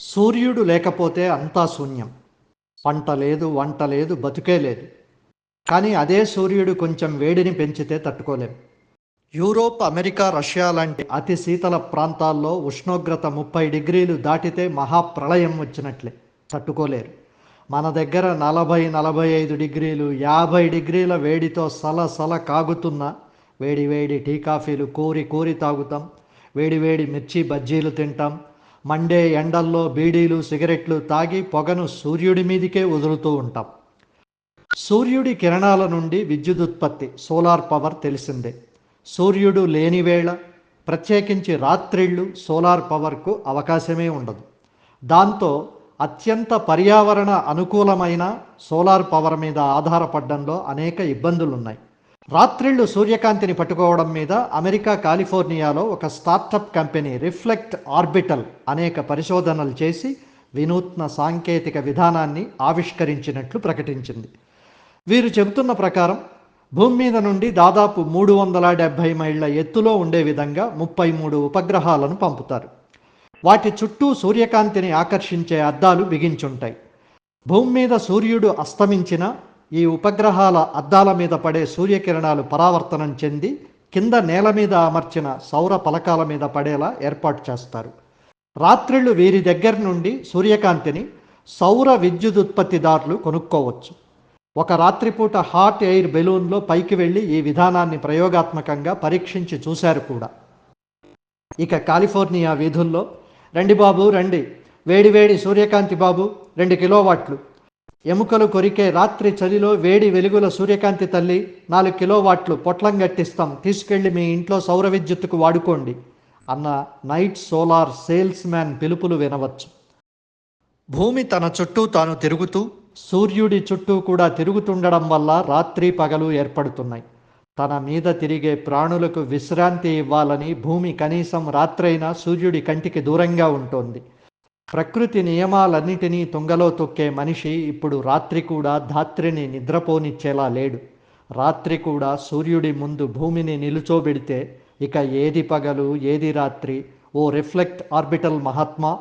సూర్యుడు లేకపోతే అంతా శూన్యం. పంట లేదు వంట లేదు బతుకే లేదు. కానీ అదే సూర్యుడు కొంచెం వేడిని పెంచితే తట్టుకోలేం. యూరోప్ అమెరికా రష్యా లాంటి అతి శీతల ప్రాంతాల్లో ఉష్ణోగ్రత ముప్పై డిగ్రీలు దాటితే మహాప్రళయం వచ్చినట్లే. తట్టుకోలేరు. మన దగ్గర నలభై నలభై ఐదు డిగ్రీలు యాభై డిగ్రీల వేడితో సల సల కాగుతున్న వేడి వేడి టీ కాఫీలు కోరి కోరి తాగుతాం. వేడి వేడి మిర్చి బజ్జీలు తింటాం. మండే ఎండల్లో బీడీలు సిగరెట్లు తాగి పొగను సూర్యుడి మీదికే వదులుతూ ఉంటాం. సూర్యుడి కిరణాల నుండి విద్యుత్ ఉత్పత్తి సోలార్ పవర్ తెలిసిందే. సూర్యుడు లేని వేళ ప్రత్యేకించి రాత్రిళ్ళు సోలార్ పవర్కు అవకాశమే ఉండదు. దాంతో అత్యంత పర్యావరణ అనుకూలమైన సోలార్ పవర్ మీద ఆధారపడడంలో అనేక ఇబ్బందులున్నాయి. రాత్రిళ్ళు సూర్యకాంతిని పట్టుకోవడం మీద అమెరికా కాలిఫోర్నియాలో ఒక స్టార్టప్ కంపెనీ రిఫ్లెక్ట్ ఆర్బిటల్ అనేక పరిశోధనలు చేసి వినూత్న సాంకేతిక విధానాన్ని ఆవిష్కరించినట్లు ప్రకటించింది. వీరు చెబుతున్న ప్రకారం భూమి మీద నుండి దాదాపు మూడు వందల డెబ్భై మైళ్ళ ఎత్తులో ఉండే విధంగా ముప్పై మూడు ఉపగ్రహాలను పంపుతారు. వాటి చుట్టూ సూర్యకాంతిని ఆకర్షించే అద్దాలు బిగించుంటాయి. భూమి మీద సూర్యుడు అస్తమించిన ఈ ఉపగ్రహాల అద్దాల మీద పడే సూర్యకిరణాలు పరావర్తనం చెంది కింద నేల మీద అమర్చిన సౌర పలకాల మీద పడేలా ఏర్పాటు చేస్తారు. రాత్రిళ్ళు వీరి దగ్గర నుండి సూర్యకాంతిని సౌర విద్యుదుత్పత్తిదారులు కొనుక్కోవచ్చు. ఒక రాత్రిపూట హాట్ ఎయిర్ బెలూన్లో పైకి వెళ్ళి ఈ విధానాన్ని ప్రయోగాత్మకంగా పరీక్షించి చూశారు కూడా. ఇక కాలిఫోర్నియా వీధుల్లో రండి బాబు రండి. వేడి వేడి సూర్యకాంతి బాబు రెండు కిలోవాట్లు. ఎముకలు కొరికే రాత్రి చలిలో వేడి వెలుగుల సూర్యకాంతి తల్లి నాలుగు కిలోవాట్లు పొట్లం గట్టిస్తాం. తీసుకెళ్ళి మీ ఇంట్లో సౌర విద్యుత్తుకు వాడుకోండి. అన్న నైట్ సోలార్ సేల్స్ మ్యాన్ పిలుపులు వినవచ్చు. భూమి తన చుట్టూ తాను తిరుగుతూ సూర్యుడి చుట్టూ కూడా తిరుగుతుండడం వల్ల రాత్రి పగలు ఏర్పడుతున్నాయి. తన మీద తిరిగే ప్రాణులకు విశ్రాంతి ఇవ్వాలని భూమి కనీసం రాత్రైనా సూర్యుడి కంటికి దూరంగా ఉంటుంది. ప్రకృతి నియమాలన్నిటినీ తుంగలో తొక్కే మనిషి ఇప్పుడు రాత్రి కూడా ధాత్రిని నిద్రపోనిచ్చేలా లేడు. రాత్రి కూడా సూర్యుడి ముందు భూమిని నిలుచోబెడితే ఇక ఏది పగలు ఏది రాత్రి? ఓ రిఫ్లెక్ట్ ఆర్బిటల్ మహాత్మా!